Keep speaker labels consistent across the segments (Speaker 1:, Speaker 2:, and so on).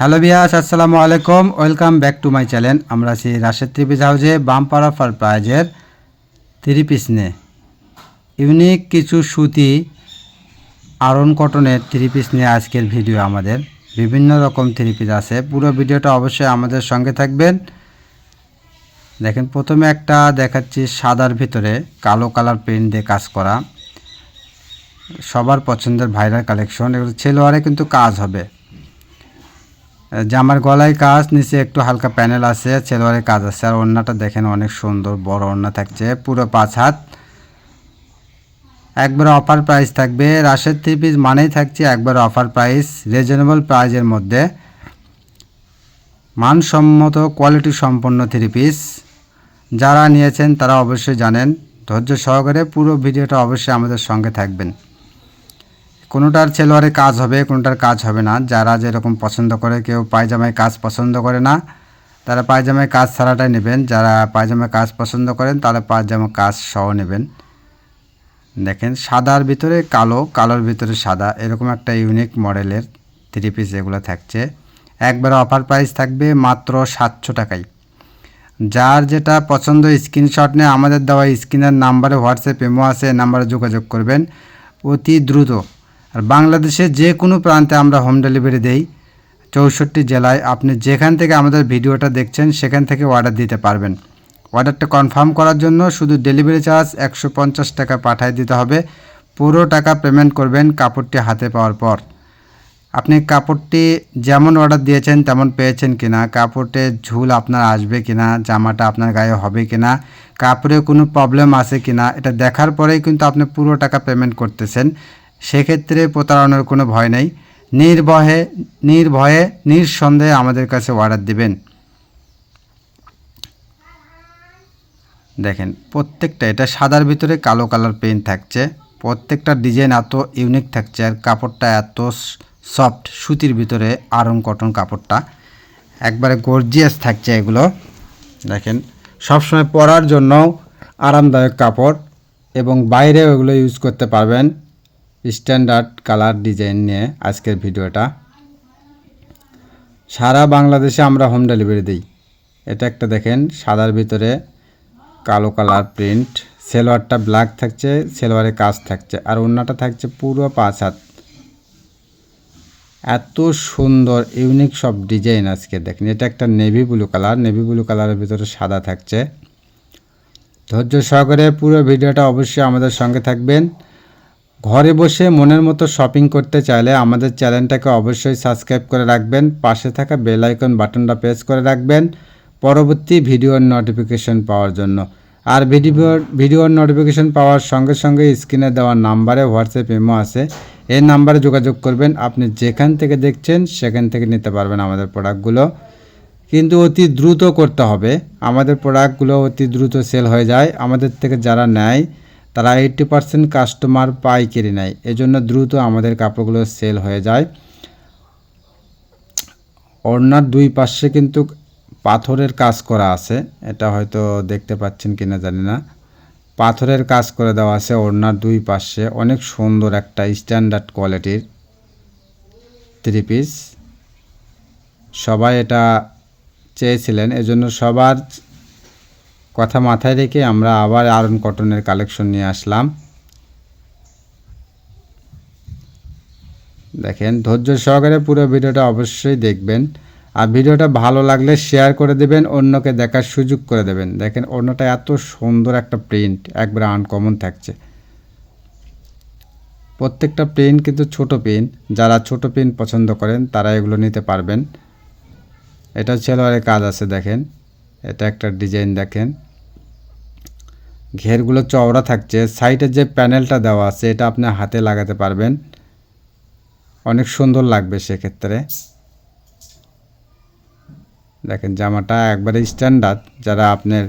Speaker 1: Hello বিয়াস আসসালামু আলাইকুম। Welcome back to my channel. আমরা আছি রাশেদ ত্রিপিস হাউজে বাম্পার ফার প্রাইজের থ্রি পিস নে ইউনিক কিছু সুতি আরন কটনের থ্রি পিস নিয়ে আজকের ভিডিও আমাদের। বিভিন্ন রকম থ্রি পিস আছে। পুরো ভিডিওটা অবশ্যই আমাদের সঙ্গে থাকবেন। দেখেন, প্রথমে একটা দেখাচ্ছি সাদার ভিতরে কালো কালার প্রিন্ট দিয়ে কাজ করা। সবার পছন্দের ভাইরাল কালেকশন। এগুলো ছেলোয়ারে কিন্তু কাজ হবে। জামার গলায় কাজ, নিচে একটু হালকা প্যানেল আছে ছেলোয়ারে কাজ আছে, আর ওড়নাটা দেখেন অনেক সুন্দর, বড় ওড়না থাকছে, পুরো পাঁচ হাত। একবার অফার প্রাইস থাকবে রাশের থ্রি পিস মানেই থাকছে একবার অফার প্রাইস, রিজনেবল প্রাইজের মধ্যে। মানসম্মত কোয়ালিটি সম্পন্ন থ্রি পিস, যারা নিয়েছেন তারা অবশ্যই জানেন, ধৈর্য সহকারে পুরো ভিডিওটা অবশ্যই আমাদের সঙ্গে থাকবেন। কোনোটার ছেলোয়ারে কাজ হবে, কোনোটার কাজ হবে না। যারা যেরকম পছন্দ করে, কেউ পায়জামায় কাজ পছন্দ করে না, তারা পায়জামায় কাজ ছাড়াটাই নেবেন। যারা পায়জামায় কাজ পছন্দ করেন, তারা পায়জামা কাজ সহ নেবেন। দেখেন, সাদার ভিতরে কালো, কালোর ভিতরে সাদা, এরকম একটা ইউনিক মডেলের থ্রি পিস এগুলো থাকছে। একবার অফার প্রাইস থাকবে মাত্র সাতশো টাকায়। যার যেটা পছন্দ স্ক্রিনশট নিয়ে আমাদের দেওয়া স্ক্রিনের নাম্বারে হোয়াটসঅ্যাপ এমো আছে নাম্বারে যোগাযোগ করবেন। অতি দ্রুত। আর বাংলাদেশে যে কোনো প্রান্তে আমরা হোম ডেলিভারি দেই। চৌষট্টি জেলায় আপনি যেখান থেকে আমাদের ভিডিওটা দেখছেন, সেখান থেকে অর্ডার দিতে পারবেন। অর্ডারটা কনফার্ম করার জন্য শুধু ডেলিভারি চার্জ একশো পঞ্চাশ টাকা পাঠিয়ে দিতে হবে। পুরো টাকা পেমেন্ট করবেন কাপড়টি হাতে পাওয়ার পর। আপনি কাপড়টি যেমন অর্ডার দিয়েছেন তেমন পেয়েছেন কিনা, কাপড়ে ঝুল আপনার আসবে কিনা, জামাটা আপনার গায়ে হবে কিনা, কাপড়ে কোনো প্রবলেম আছে কিনা, এটা দেখার পরেই কিন্তু আপনি পুরো টাকা পেমেন্ট করতেছেন। সেক্ষেত্রে প্রতারণার কোনো ভয় নেই। নির্ভয়ে নির্ভয়ে, নিঃসন্দেহে আমাদের কাছে অর্ডার দিবেন। দেখেন, প্রত্যেকটা, এটা সাদার ভিতরে কালো কালার পেইন্ট থাকছে। প্রত্যেকটা ডিজাইন এত ইউনিক থাকছে, আর কাপড়টা এত সফট, সুতির ভিতরে আরং কটন কাপড়টা। একবারে গর্জিয়াস থাকছে এগুলো। দেখেন, সবসময় পরার জন্য আরামদায়ক কাপড় এবং বাইরেও এগুলো ইউজ করতে পারবেন। স্ট্যান্ডার্ড কালার ডিজাইন নিয়ে আজকের ভিডিওটা। সারা বাংলাদেশে আমরা হোম ডেলিভারি দিই। এটা একটা দেখেন, সাদার ভিতরে কালো কালার প্রিন্ট, সেলোয়ারটা ব্ল্যাক থাকছে, সেলোয়ারে কাজ থাকছে, আর অন্যটা থাকছে পুরো পাঁচ হাত। এত সুন্দর, ইউনিক সব ডিজাইন আজকে দেখেন। এটা একটা navy blue colour, navy blue কালারের ভিতরে সাদা থাকছে। ধৈর্য সহকারে পুরো ভিডিওটা অবশ্যই আমাদের সঙ্গে থাকবেন। ঘরে বসে মনের মতো শপিং করতে চাইলে আমাদের চ্যানেলটাকে অবশ্যই সাবস্ক্রাইব করে রাখবেন, পাশে থাকা বেল আইকন বাটনটা প্রেস করে রাখবেন, পরবর্তী ভিডিওর নোটিফিকেশন পাওয়ার জন্য। আর ভিডিও ভিডিওর নোটিফিকেশন পাওয়ার সঙ্গে সঙ্গে স্ক্রিনে দেওয়া নাম্বারে হোয়াটসঅ্যাপ ইমো আছে। এই নাম্বারে যোগাযোগ করবেন, আপনি যেখান থেকে দেখছেন সেখান থেকে নিতে পারবেন আমাদের প্রোডাক্টগুলো কিন্তু অতি দ্রুত করতে হবে। আমাদের প্রোডাক্টগুলো অতি দ্রুত সেল হয়ে যায়। আমাদের থেকে যারা নেয় তারা এইট্টি পার্সেন্ট কাস্টমার পাইকারি নেয়। এজন্য দ্রুত আমাদের কাপড়গুলো সেল হয়ে যায়। ওড়নার দুই পাশে কিন্তু পাথরের কাজ করা আছে। এটা হয়তো দেখতে পাচ্ছেন কিনা জানি না। পাথরের কাজ করে দেওয়া আছে ওড়নার দুই পাশে। অনেক সুন্দর একটা স্ট্যান্ডার্ড কোয়ালিটির থ্রি পিস সবাই এটা চেয়েছিলেন। এজন্য সবার কথা মাথায় রেখে আমরা আবার আরন কটনের কালেকশন নিয়ে আসলাম। দেখেন, ধৈর্য সহকারে পুরো ভিডিওটা অবশ্যই দেখবেন। আর ভিডিওটা ভালো লাগলে শেয়ার করে দেবেন, অন্যকে দেখার সুযোগ করে দেবেন। দেখেন, অন্যটা এত সুন্দর একটা প্রিন্ট একবার আনকমন থাকছে। প্রত্যেকটা প্রিন্ট কিন্তু ছোট প্রিন্ট যারা ছোট প্রিন্ট পছন্দ করেন, তারা এগুলো নিতে পারবেন। এটা ছেলোয়ারের কাজ আছে, দেখেন। এটা একটা ডিজাইন দেখেন। ঘেরগুলো চওড়া থাকছে। সাইডের যে প্যানেলটা দেওয়া আছে, এটা আপনি হাতে লাগাতে পারবেন। অনেক সুন্দর লাগবে সেক্ষেত্রে। দেখেন, জামাটা একবারে স্ট্যান্ডার্ড। যারা আপনার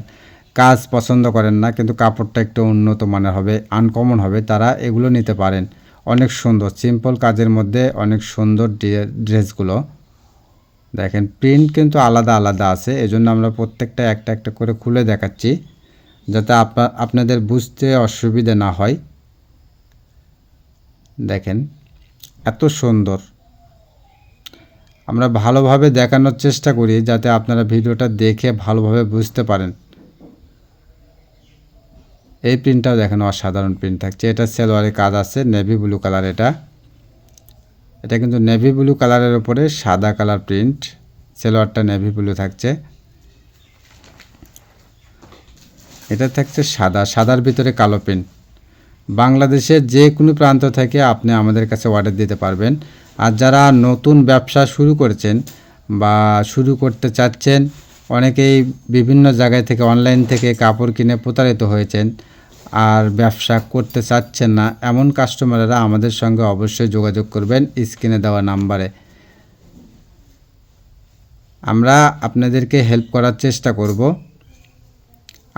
Speaker 1: কাজ পছন্দ করেন না, কিন্তু কাপড়টা একটু উন্নত মানের হবে, আনকমন হবে, তারা এগুলো নিতে পারেন। অনেক সুন্দর, সিম্পল কাজের মধ্যে অনেক সুন্দর ড্রেসগুলো। দেখেন, প্রিন্ট কিন্তু আলাদা আলাদা আছে, এজন্য আমরা প্রত্যেকটা একটা একটা করে খুলে দেখাচ্ছি। যাতে আপনাদের বুঝতে অসুবিধা না হয়। দেখেন, এত সুন্দর। আমরা ভালোভাবে দেখানোর চেষ্টা করি যাতে আপনারা ভিডিওটা দেখে ভালোভাবে বুঝতে পারেন। এই প্রিন্টটাও দেখেন, অসাধারণ প্রিন্ট থাকছে। এটা সেলোয়ারের কাজ আছে, নেভি ব্লু কালার এটা। এটা কিন্তু নেভি ব্লু কালারের উপরে সাদা কালার প্রিন্ট। সেলোয়ারটা নেভি ব্লু থাকছে। এটা থাকছে সাদা, সাদার ভিতরে কালো প্রিন্ট বাংলাদেশের যে কোনো প্রান্ত থেকে আপনি আমাদের কাছে অর্ডার দিতে পারবেন। আর যারা নতুন ব্যবসা শুরু করেছেন বা শুরু করতে চাচ্ছেন, অনেকেই বিভিন্ন জায়গায় থেকে অনলাইন থেকে কাপড় কিনে প্রতারিত হয়েছেন আর ব্যবসা করতে চাচ্ছেন না, এমন কাস্টমাররা আমাদের সঙ্গে অবশ্যই যোগাযোগ করবেন স্ক্রিনে দেওয়া নাম্বারে। আমরা আপনাদেরকে হেল্প করার চেষ্টা করব।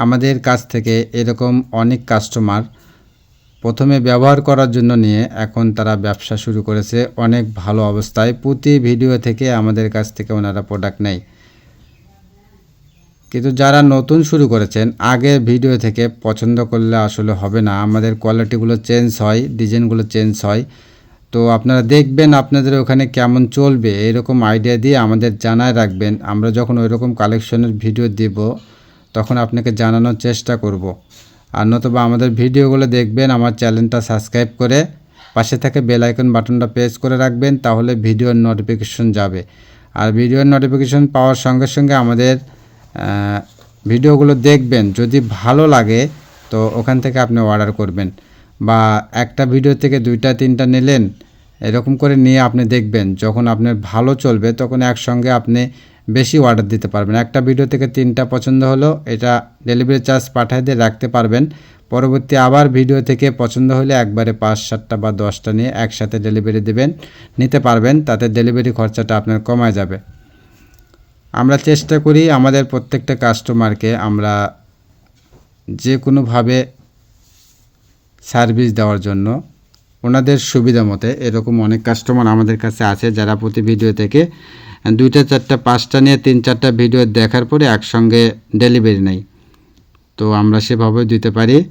Speaker 1: আমাদের কাছ থেকে এরকম অনেক কাস্টমার প্রথমে ব্যবহার করার জন্য নিয়ে এখন তারা ব্যবসা শুরু করেছে অনেক ভালো অবস্থায়। প্রতি ভিডিও থেকে আমাদের কাছ থেকে ওনারা প্রোডাক্ট নেয়। কিন্তু যারা নতুন শুরু করেছেন, আগের ভিডিও থেকে পছন্দ করলে আসলে হবে না। আমাদের কোয়ালিটিগুলো চেঞ্জ হয় ডিজাইনগুলো চেঞ্জ হয়। তো আপনারা দেখবেন আপনাদের ওখানে কেমন চলবে, এরকম আইডিয়া দিয়ে আমাদের জানায় রাখবেন। আমরা যখন ওই রকম কালেকশনের ভিডিও দেব তখন আপনাকে জানানোর চেষ্টা করব। আর নতুবা আমাদের ভিডিওগুলো দেখবেন, আমার চ্যানেলটা সাবস্ক্রাইব করে পাশে থেকে বেল আইকন বাটনটা প্রেস করে রাখবেন, তাহলে ভিডিওর নোটিফিকেশন যাবে। আর ভিডিওর নোটিফিকেশন পাওয়ার সঙ্গে সঙ্গে আমাদের ভিডিওগুলো দেখবেন। যদি ভালো লাগে, তো ওখান থেকে আপনি অর্ডার করবেন। বা একটা ভিডিও থেকে দুইটা, তিনটা নিলেন, এরকম করে নিয়ে আপনি দেখবেন। যখন আপনার ভালো চলবে, তখন একসঙ্গে আপনি বেশি অর্ডার দিতে পারবেন। একটা ভিডিও থেকে তিনটা পছন্দ হলো, এটা ডেলিভারি চার্জ পাঠিয়ে দিয়ে রাখতে পারবেন। পরবর্তী আবার ভিডিও থেকে পছন্দ হলে একবারে পাঁচ, সাতটা বা দশটা নিয়ে একসাথে ডেলিভারি দেবেন, নিতে পারবেন, তাতে ডেলিভারি খরচাটা আপনার কমায় যাবে। আমরা চেষ্টা করি আমাদের প্রত্যেকটা কাস্টমারকে আমরা যে কোনোভাবে সার্ভিস দেওয়ার জন্য। ওনাদের সুবিধা মতে এরকম অনেক কাস্টমার আমাদের কাছে আছে যারা প্রতি ভিডিও থেকে দুইটা, চারটা, পাঁচটা নিয়ে তিন, চারটা ভিডিও দেখার পরে একসঙ্গে ডেলিভারি নেই। তো আমরা সেভাবে দিতে পারি।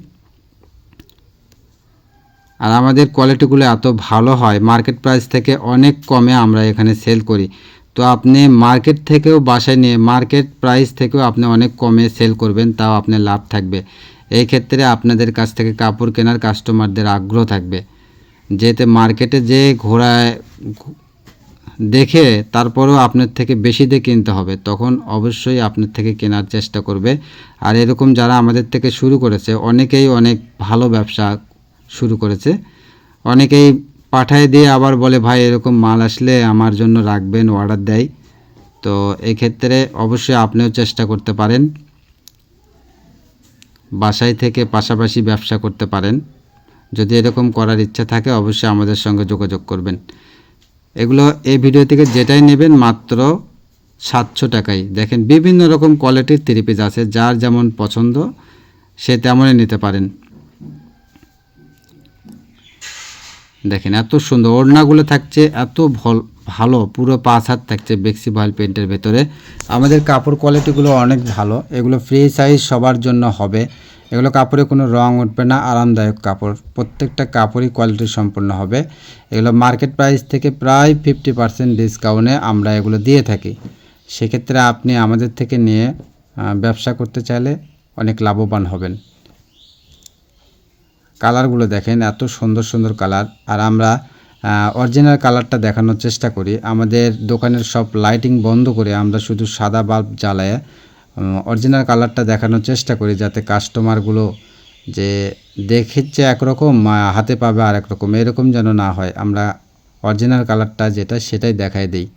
Speaker 1: আর আমাদের কোয়ালিটিগুলো এত ভালো হয় মার্কেট প্রাইস থেকে অনেক কমে আমরা এখানে সেল করি। তো আপনি মার্কেট থেকেও বাসায় নিয়ে মার্কেট প্রাইস থেকেও আপনি অনেক কমে সেল করবেন, তাও আপনার লাভ থাকবে। এই ক্ষেত্রে আপনাদের কাছ থেকে কাপড় কেনার কাস্টমারদের আগ্রহ থাকবে। যেতে মার্কেটে যে ঘোড়ায় ঘু- দেখে তারপরেও আপনার থেকে বেশি দিয়ে কিনতে হবে। তখন অবশ্যই আপনার থেকে কেনার চেষ্টা করবে। আর এরকম যারা আমাদের থেকে শুরু করেছে, অনেকেই অনেক ভালো ব্যবসা শুরু করেছে। অনেকেই পাঠায় দিয়ে আবার বলে, ভাই, এরকম মাল আসলে আমার জন্য রাখবেন অর্ডার দেয়। তো এই ক্ষেত্রে অবশ্যই আপনিও চেষ্টা করতে পারেন। বাসায় থেকে পাশাপাশি ব্যবসা করতে পারেন। যদি এরকম করার ইচ্ছা থাকে, অবশ্যই আমাদের সঙ্গে যোগাযোগ করবেন। এগুলো এই ভিডিও থেকে যেটাই নেবেন মাত্র সাতশো টাকাই দেখেন বিভিন্ন রকম কোয়ালিটির থ্রি পিস আছে, যার যেমন পছন্দ, সে তেমনই নিতে পারেন। দেখেন এত সুন্দর ওড়নাগুলো থাকছে, এত ভল- ভালো, পুরো পাঁচ হাত থাকছে বেক্সি ভয়েল পেন্টের ভেতরে। আমাদের কাপড় কোয়ালিটিগুলো অনেক ভালো, এগুলো ফ্রি সাইজ সবার জন্য হবে। এগুলো কাপড়ে কোনো রং উঠবে না, আরামদায়ক কাপড়। প্রত্যেকটা কাপড়ই কোয়ালিটি সম্পূর্ণ হবে। এগুলো মার্কেট প্রাইস থেকে প্রায় ফিফটি পার্সেন্ট ডিসকাউন্টে আমরা এগুলো দিয়ে থাকি। সেক্ষেত্রে আপনি আমাদের থেকে নিয়ে ব্যবসা করতে চাইলে অনেক লাভবান হবেন। কালারগুলো দেখেন, এত সুন্দর সুন্দর কালার। আর আমরা অরিজিনাল কালারটা দেখানোর চেষ্টা করি। আমাদের দোকানের সব লাইটিং বন্ধ করে আমরা শুধু সাদা বাল্ব জ্বালায় অরিজিনাল কালারটা দেখানোর চেষ্টা করি যাতে কাস্টমারগুলো যে দেখেছে একরকম হাতে পাবে আর একরকম এরকম যেন না হয়, আমরা অরিজিনাল কালারটা যেটা সেটাই দেখাই দিই।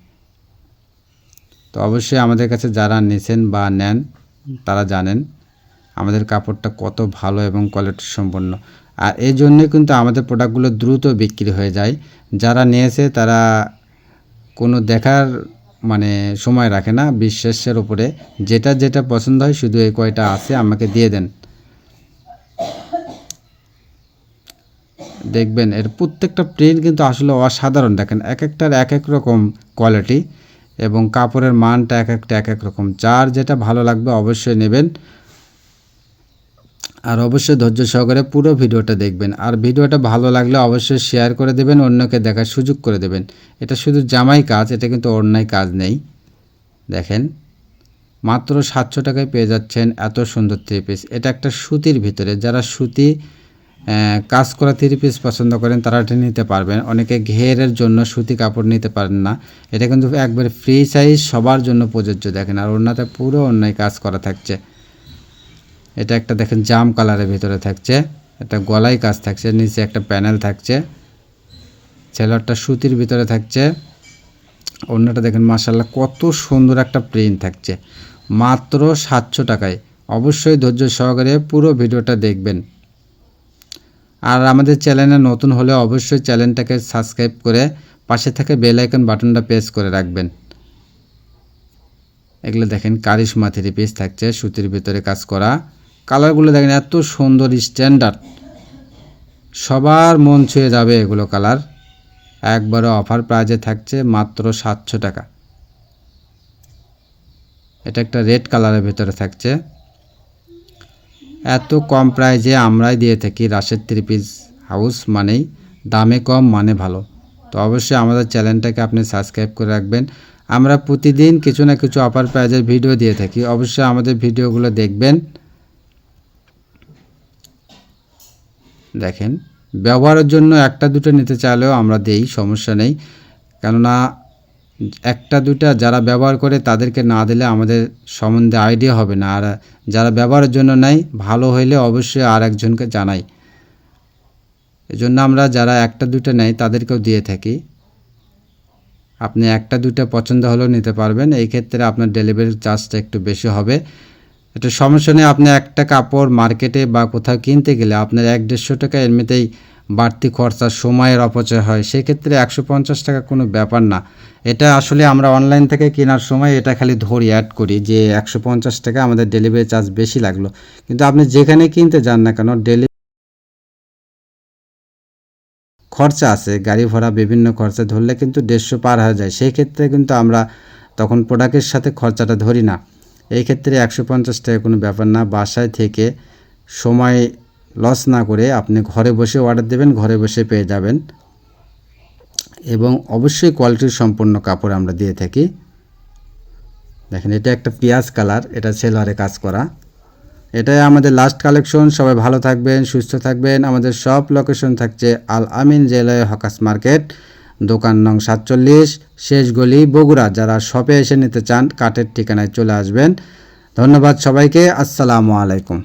Speaker 1: তো অবশ্যই আমাদের কাছে যারা নিছেন বা নেন, তারা জানেন আমাদের কাপড়টা কত ভালো এবং কোয়ালিটি সম্পন্ন। আর এই জন্যে কিন্তু আমাদের প্রোডাক্টগুলো দ্রুত বিক্রি হয়ে যায়। যারা নিয়েছে তারা কোনো দেখার মানে সময় রাখে না বিশ্বাসের উপরে। যেটা যেটা পছন্দ হয় শুধু এই কয়টা আছে, আমাকে দিয়ে দেন। দেখবেন, এর প্রত্যেকটা প্রিন্ট কিন্তু আসলে অসাধারণ। দেখেন, এক একটার এক এক রকম কোয়ালিটি এবং কাপড়ের মানটা এক একটা এক এক রকম। যার যেটা ভালো লাগবে অবশ্যই নেবেন। আর অবশ্যই ধৈর্য সহকারে পুরো ভিডিওটা দেখবেন। আর ভিডিওটা ভালো লাগলে অবশ্যই শেয়ার করে দেবেন, অন্যকে দেখার সুযোগ করে দেবেন। এটা শুধু জামাই কাজ, এটা কিন্তু অন্যায় কাজ নেই। দেখেন, মাত্র সাতশো টাকায় পেয়ে যাচ্ছেন এত সুন্দর থ্রি পিস এটা একটা সুতির ভিতরে, যারা সুতি কাজ করা থ্রি পিস পছন্দ করেন, তারা এটা নিতে পারবেন। অনেকে ঘেরের জন্য সুতি কাপড় নিতে পারেন না। এটা কিন্তু একবার ফ্রি সাইজ সবার জন্য প্রযোজ্য। দেখেন, আর ওনাতে পুরো অন্যায় কাজ করা থাকছে। এটা একটা দেখেন জাম কালারের ভিতরে থাকছে, একটা গলায় কাজ থাকছে, নিচে একটা প্যানেল থাকছে, ছেলেরটা সুতির ভিতরে থাকছে, অন্যটা দেখেন মাসাল্লাহ কত সুন্দর একটা প্রিন্ট থাকছে, মাত্র সাতশো টাকায়। অবশ্যই ধৈর্য সহকারে পুরো ভিডিওটা দেখবেন। আর আমাদের চ্যানেলে নতুন হলে অবশ্যই চ্যানেলটাকে সাবস্ক্রাইব করে পাশে থেকে বেল আইকন বাটনটা প্রেস করে রাখবেন। এগুলো দেখেন কারিশমা থ্রি পিস থাকছে, সুতির ভিতরে কাজ করা। কালারগুলো দেখেন, এত সুন্দর স্ট্যান্ডার্ড সবার মন ছুঁয়ে যাবে এগুলো কালার। একবারে অফার প্রাইজে থাকছে মাত্র সাতশো টাকা। এটা একটা রেড কালারের ভেতরে থাকছে। এত কম প্রাইজে আমরাই দিয়ে থাকি রাশের থ্রি পিস হাউস মানেই। দামে কম মানে ভালো। তো অবশ্যই আমাদের চ্যানেলটাকে আপনি সাবস্ক্রাইব করে রাখবেন। আমরা প্রতিদিন কিছু না কিছু অফার প্রাইজের ভিডিও দিয়ে থাকি। অবশ্যই আমাদের ভিডিওগুলো দেখবেন। দেখেন, ব্যবহারের জন্য একটা দুটো নিতে চাইলেও আমরা দেই, সমস্যা নেই। কেননা একটা দুটা যারা ব্যবহার করে তাদেরকে না দিলে আমাদের সম্বন্ধে আইডিয়া হবে না। আর যারা ব্যবহারের জন্য নেয়, ভালো হইলে অবশ্যই আর একজনকে জানাই। এজন্য আমরা যারা একটা দুটো নেয়, তাদেরকেও দিয়ে থাকি। আপনি একটা দুটো পছন্দ হলেও নিতে পারবেন। এই ক্ষেত্রে আপনার ডেলিভারি চার্জটা একটু বেশি হবে। এটা সমস্যা নেই, আপনি একটা কাপড় মার্কেটে বা কোথাও কিনতে গেলে আপনার এক দেড়শো টাকা এমনিতেই বাড়তি খরচা, সময়ের অপচয় হয়। সেক্ষেত্রে একশো পঞ্চাশ টাকা কোনো ব্যাপার না। এটা আসলে আমরা অনলাইন থেকে কেনার সময় এটা খালি ধরি অ্যাড করি যে একশো পঞ্চাশ টাকা আমাদের ডেলিভারি চার্জ বেশি লাগল। কিন্তু আপনি যেখানে কিনতে যান না কেন ডেলি খরচা আছে, গাড়ি ভাড়া বিভিন্ন খরচা ধরলে কিন্তু দেড়শো পার হয়ে যায়। সেই ক্ষেত্রে কিন্তু আমরা তখন প্রোডাক্টের সাথে খরচাটা ধরি না। এই ক্ষেত্রে একশো পঞ্চাশ টাকা কোনো ব্যাপার না। বাসায় থেকে সময় লস না করে আপনি ঘরে বসে অর্ডার দেবেন, ঘরে বসে পেয়ে যাবেন। এবং অবশ্যই কোয়ালিটির সম্পন্ন কাপড় আমরা দিয়ে থাকি। দেখেন, এটা একটা পেঁয়াজ কালার, এটা সেলোয়ারে কাজ করা। এটাই আমাদের লাস্ট কালেকশন সবাই ভালো থাকবেন, সুস্থ থাকবেন। আমাদের সব লোকেশন থাকছে আল আমিন জেলায় হকাস মার্কেট। দোকান নং সাতচল্লিশ, শেষ গলি বগুড়া। যারা শপে এসে নিতে চান, কাঠের ঠিকানায় চলে আসবেন। ধন্যবাদ সবাইকে, আসসালামু আলাইকুম।